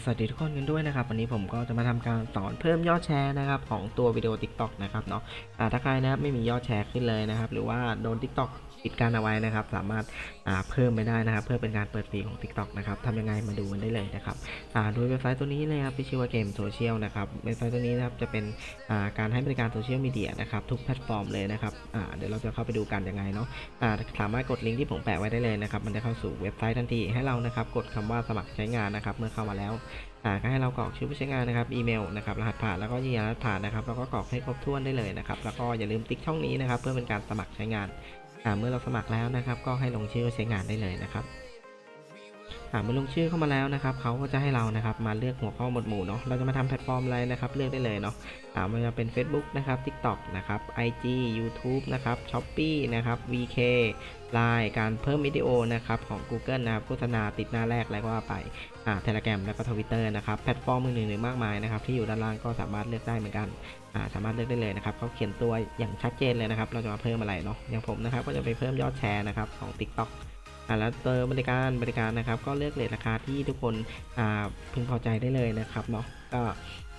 สวัสดีทุกคนกันด้วยนะครับ วันนี้ผมก็จะมาทำการสอนเพิ่มยอดแชร์นะครับของตัววิดีโอ TikTok นะครับเนาะถ้าใครนะครับไม่มียอดแชร์ขึ้นเลยนะครับ หรือว่าโดน TikTok ปิดการเอาไว้นะครับ สามารถาเพิ่มไปได้นะครับ เพื่อเป็นการเปิดฟรีของ TikTok นะครับทำยังไงมาดูกันได้เลยนะครับโดยเว็บไซต์ตัวนี้นะครับที่ชื่อว่าเกมโซเชียลนะครับเว็บไซต์ตัวนี้นะครับจะเป็นาการให้บริการโซเชียลมีเดียนะครับทุกแพลตฟอร์มเลยนะครับเดี๋ยวเราจะเข้าไปดูกันยังไงเนาะสามารถกดลิงก์ที่ผมแปะไว้ได้เลยนะครับมันจะเข้าสู่เว็บไซต์ทันทีให้เรานะครับกดคำว่าสมัครใช้งานนะครับเมื่อเข้ามาแล้วอ่าก็ให้เรากรอกชื่อผู้ใช้งานนะครับ อีเมลนะครับ รหัสผ่าน แล้วก็ยืนยันรหัสผ่านนะครับ แล้วก็กรอกให้ครบถ้วนได้เลยนะครับ แล้วก็อย่าลืมติ๊กช่องนี้นะครับ เพื่อเป็นการสมัครใช้งาน เมื่อเราสมัครแล้วนะครับ ก็ให้ลงชื่อใช้งานได้เลยนะครับ มื่อลงชื่อเข้ามาแล้วนะครับเขาก็จะให้เรานะครับมาเลือกหัวข้อหมวดหมู่เนาะเราจะมาทำแพลตฟอร์มอะไรนะครับเลือกได้เลยเนาะอ่ามันจะเป็น Facebook นะครับ TikTok นะครับ IG YouTube นะครับ Shopee นะครับ VK Line การเพิ่มวิดีโอนะครับของ Google นะครับโฆษณาติดหน้าแรกแล้วก็ว่าไปอ่า Telegram แล้วก็ Twitter นะครับแพลตฟอร์มอื่นๆหรือมากมายนะครับที่อยู่ด้านล่างก็สามารถเลือกได้เหมือนกันอ่าสามารถเลือกได้เลยนะครับเขาเขียนตัวอย่างชัดเจนเลยนะครับเราจะมาเพิ่มอะไรเนาะอย่างผมนะครับก็จะไปเพิ่มยอดแชร์นะครับของ TikTok แล้วเติมบริการบริการนะครับ ก็เลือกเลทราคาที่ทุกคนอ่าพึงพอใจได้เลยนะครับเนาะก็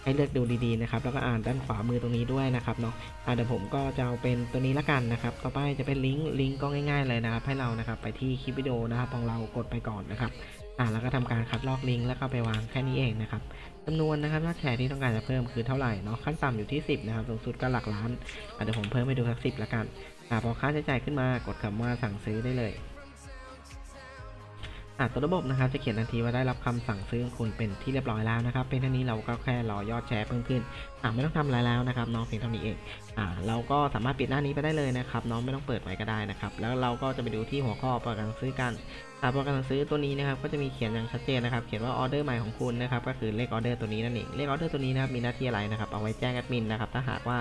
ให้เลือกดูดีๆนะครับ แล้วก็อ่านด้านขวามือตรงนี้ด้วยนะครับเนาะอ่าเดี๋ยวผมก็จะเอาเป็นตัวนี้ละกันนะครับ ต่อไปจะเป็นลิงก์ลิงก์ก็ง่ายๆเลยนะครับ ให้เรานะครับไปที่คลิปวิดีโอนะครับของเรากดไปก่อนนะครับอ่าแล้วก็ทำการคัดลอกลิงก์แล้วก็ไปวางแค่นี้เองนะครับจำนวนนะครับยอดแชร์ที่ต้องการจะเพิ่มคือเท่าไหร่เนาะขั้นต่ำอยู่ที่ 10นะครับสูงสุดก็หลักล้านอ่าเดี๋ยวผมเพิ่มไปดูสักสิบละกันอ่าพอค่าใช้จ่ายขึ้นมากดคำว่าสั่งซื้อได้เลย อะตัวระบบนะครับจะเขียนทันทีว่าได้รับคำสั่งซื้อของคุณเป็นที่เรียบร้อยแล้วนะครับ เป็นเท่านี้เราก็แค่รอยอดแชร์เพิ่มขึ้นอะไม่ต้องทำอะไรแล้วนะครับน้องเพียงเท่านี้เองอะเราก็สามารถปิดหน้านี้ไปได้เลยนะครับน้องไม่ต้องเปิดไว้ก็ได้นะครับแล้วเราก็จะไปดูที่หัวข้อประกันซื้อกัน อะประกันซื้อตัวนี้นะครับก็จะมีเขียนอย่างชัดเจนนะครับ เขียนว่าออเดอร์ใหม่ของคุณนะครับก็คือเลขออเดอร์ตัวนี้นั่นเองเลขออเดอร์ตัวนี้นะครับมีหน้าที่อะไรนะครับเอาไว้แจ้งแอดมินนะครับถ้าหากว่า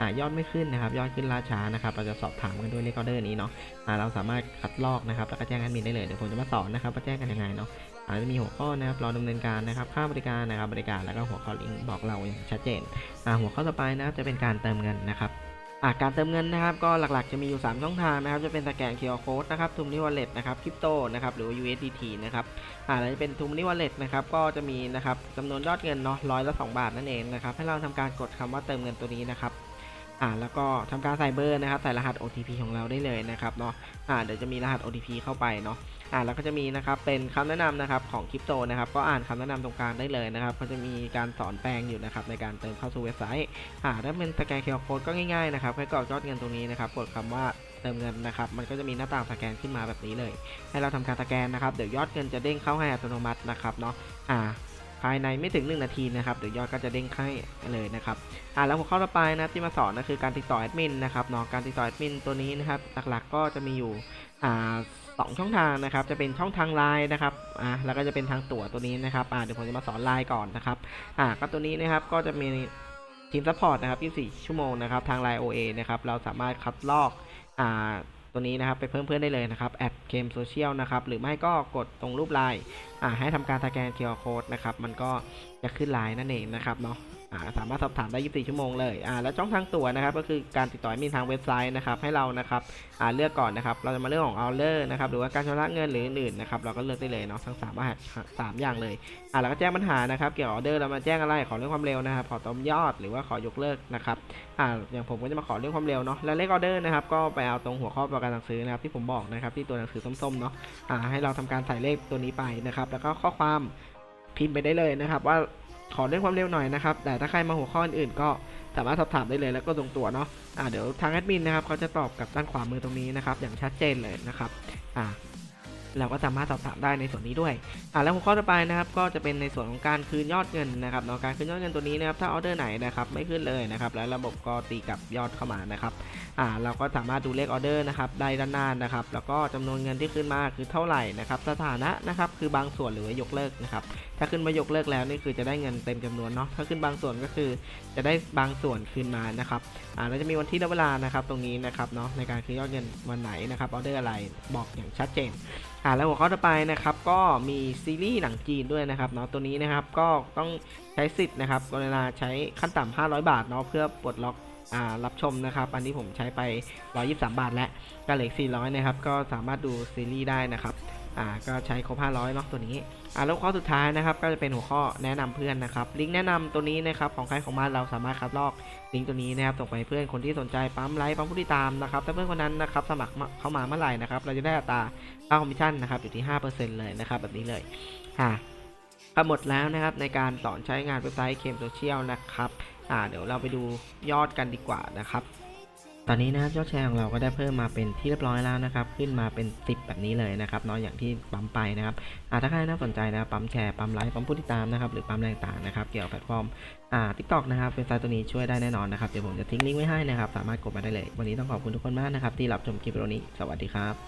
อะยอดไม่ขึ้นนะครับยอดขึ้นล่าช้านะครับเราจะสอบถามกันด้วยเลขออเดอร์นี้เนาะอะเราสามารถคัดลอกนะครับแล้วก็แจ้งแอดมินได้เลยเดี๋ยวผมจะมาสอนนะครับว่าแจ้งกันยังไงเนาะอาจจะมีหัวข้อนะครับรอดำเนินการนะครับค่าบริการนะครับบริการแล้วก็หัวข้อลิงก์บอกเราอย่างชัดเจนอ่าหัวข้อต่อไปนะครับจะเป็นการเติมเงินนะครับ อาการเติมเงินนะครับก็หลักๆจะมีอยู่ 3 ช่องทางนะครับจะเป็นสแกน QR Code นะครับทูมนิวอลเล็ตนะครับคริปโตนะครับหรือว่า USDT นะครับอ่าแล้วจะเป็นทูมนิวอลเล็ตนะครับก็จะมีนะครับจำนวนยอดเงินเนาะร้อยละ2บาทนั่นเองนะครับให้เราทำการกดคำว่าเติมเงินตัวนี้นะครับ อ่าแล้วก็ทำการใส่เบอร์นะครับใส่รหัส OTP ของเราได้เลยนะครับเนาะอ่าเดี๋ยวจะมีรหัส OTP เข้าไปเนาะอ่าแล้วก็จะมีนะครับเป็นคำแนะนำนะครับของคริปโตนะครับก็อ่านคำแนะนำตรงกลางได้เลยนะครับก็จะมีการสอนแปลงอยู่นะครับในการเติมเข้าสู่เว็บไซต์อ่าถ้าเป็นสแกนเคอร์โค้ดก็ง่ายๆนะครับให้กรอกยอดเงินตรงนี้นะครับกดคำว่าเติมเงินนะครับมันก็จะมีหน้าต่างสแกนขึ้นมาแบบนี้เลย ให้เราทำการสแกนนะครับเดี๋ยวยอดเงินจะเด้งเข้าให้อัตโนมัตินะครับเนาะอ่า ภายในไม่ถึง 1 นาทีนะครับเดี๋ยวยอดก็จะเด้งให้เลยนะครับอ่าแล้วหัวข้อต่อไปนะที่มาสอนก็คือการติดต่อแอดมินนะครับเนาะการติดต่อแอดมินตัวนี้นะครับหลักๆก็จะมีอยู่อ่าสองช่องทางนะครับจะเป็นช่องทางไลน์นะครับอ่าแล้วก็จะเป็นทางตั๋วตัวนี้นะครับอ่าเดี๋ยวผมจะมาสอนไลน์ก่อนนะครับอ่าก็ตัวนี้นะครับก็จะมีทีมซัพพอร์ตนะครับ24 ชั่วโมงนะครับทางไลน์ OA นะครับเราสามารถคัดลอกอ่า ตัวนี้นะครับไปเพิ่มเพื่อนได้เลยนะครับแอดเกมโซเชียลนะครับหรือไม่ก็กดตรงรูปไลน์อ่าให้ทำการสแกน QR Code นะครับมันก็จะขึ้นไลน์นั่นเองนะครับเนาะ สามารถสอบถามได้ 24 ชั่วโมงเลยอ่าแล้วช่องทางตั๋วนะครับ ก็คือการติดต่อมินทางเว็บไซต์นะครับ ให้เรานะครับอ่าเลือกก่อนนะครับ เราจะมาเลือกของ o อ d e r นะครับ หรือว่าการชำระเงินหรืออื่นนะครับ เราก็เลือกได้เลยเนาะ ทั้ง3อาสามอย่างเลยอ่าแล้วก็แจ้งปัญหานะครับ เกี่ยวกับออเดอร์เรามาแจ้งอะไร ขอเรื่องความเร็วนะครับ ขอต้มยอด หรือว่าขอยกเลิกนะครับอ่าอย่างผมก็จะมาขอเรื่องความเร็วเนาะ แล้วเลขออเดอร์นะครับ ก็ไปเอาตรงหัวข้อประกันสั่งซื้อนะครับ ที่ผมบอกนะครับ ที่ตัวหนังสือส้มๆเนาะอ่าให้เราทำการใส่เลขตัวนี้ไปนะครับ แล้วก็ข้อความพิมพ์ไปได้เลยนะครับว่า ขอเรื่องความเร็วหน่อยนะครับ แต่ถ้าใครมาหัวข้ออื่นๆก็สามารถสอบถามได้เลยแล้วก็ตรงตัวเนาะอ่าเดี๋ยวทางแอดมินนะครับเขาจะตอบกับด้านขวามือตรงนี้นะครับ อย่างชัดเจนเลยนะครับ อ่า เราก็สามารถสอบถามได้ในส่วนนี้ด้วยอ่าแล้วหัวข้อต่อไปนะครับก็จะเป็นในส่วนของการคืนยอดเงินนะครับเนาะการคืนยอดเงินตัวนี้นะครับถ้าออเดอร์ไหนนะครับไม่ขึ้นเลยนะครับแล้วระบบก็ตีกับยอดเข้ามานะครับอ่าเราก็สามารถดูเลขออเดอร์นะครับได้ด้านหน้านะครับแล้วก็จำนวนเงินที่ขึ้นมาคือเท่าไหร่นะครับสถานะนะครับคือบางส่วนหรือว่ายกเลิกนะครับถ้าขึ้นมายกเลิกแล้วนี่คือจะได้เงินเต็มจำนวนเนาะถ้าขึ้นบางส่วนก็คือจะได้บางส่วนคืนมานะครับอ่าแล้วจะมีวันที่และเวลานะครับตรงนี้นะครับเนาะในการคือยอดเงินวันไหนนะครับออเดอร์อะไรบอกอย่างชัดเจนอ่าแล้วหัวข้อต่อไปนะครับก็มีซีรีส์หนังจีนด้วยนะครับเนาะตัวนี้นะครับก็ต้องใช้สิทธิ์นะครับเวลาใช้ขั้นต่ำ500 บาทเนาะเพื่อปลดล็อกอ่ารับชมนะครับ อันนี้ผมใช้ไป 123 บาทแล้วก็เหลืออก400 นะครับ ก็สามารถดูซีรีส์ได้นะครับ อ่าก็ใช้ครบ500เนาะตัวนี้อ่าแล้วข้อสุดท้ายนะครับก็จะเป็นหัวข้อแนะนำเพื่อนนะครับลิงก์แนะนำตัวนี้นะครับของใครของมันเราสามารถคัดลอกลิงก์ตัวนี้นะครับส่งไปเพื่อนคนที่สนใจปั๊มไลค์ปั๊มผู้ติดตามนะครับถ้าเพื่อนคนนั้นนะครับสมัครเข้ามาเมื่อไหร่นะครับเราจะได้อัตราค่าคอมมิชชั่นนะครับอยู่ที่ 5%เลยนะครับแบบนี้เลยอ่าก็หมดแล้วนะครับในการสอนใช้งานเว็บไซต์เคมโซเชียลนะครับอ่าเดี๋ยวเราไปดูยอดกันดีกว่านะครับ ตอนนี้นะครับยอดแชร์ของเราก็ได้เพิ่มมาเป็นที่เรียบร้อยแล้วนะครับ ขึ้นมาเป็น 10 แบบนี้เลยนะครับเนาะอย่างที่ปั๊มไปนะครับอาถ้าใครน่าสนใจนะปั๊มแชร์ปั๊มไลค์ปั๊มผู้ติดตามนะครับหรือปั๊มแรงต่างนะครับ เกี่ยวกับแพลตฟอร์มอ่าทิกตอกนะครับเว็บไซต์ตัวนี้ช่วยได้แน่นอนนะครับเดี๋ยวผมจะทิ้งลิงก์ไว้ให้นะครับ สามารถกดมาได้เลย วันนี้ต้องขอบคุณทุกคนมากนะครับที่รับชมคลิปวิดีโอนี้สวัสดีครับ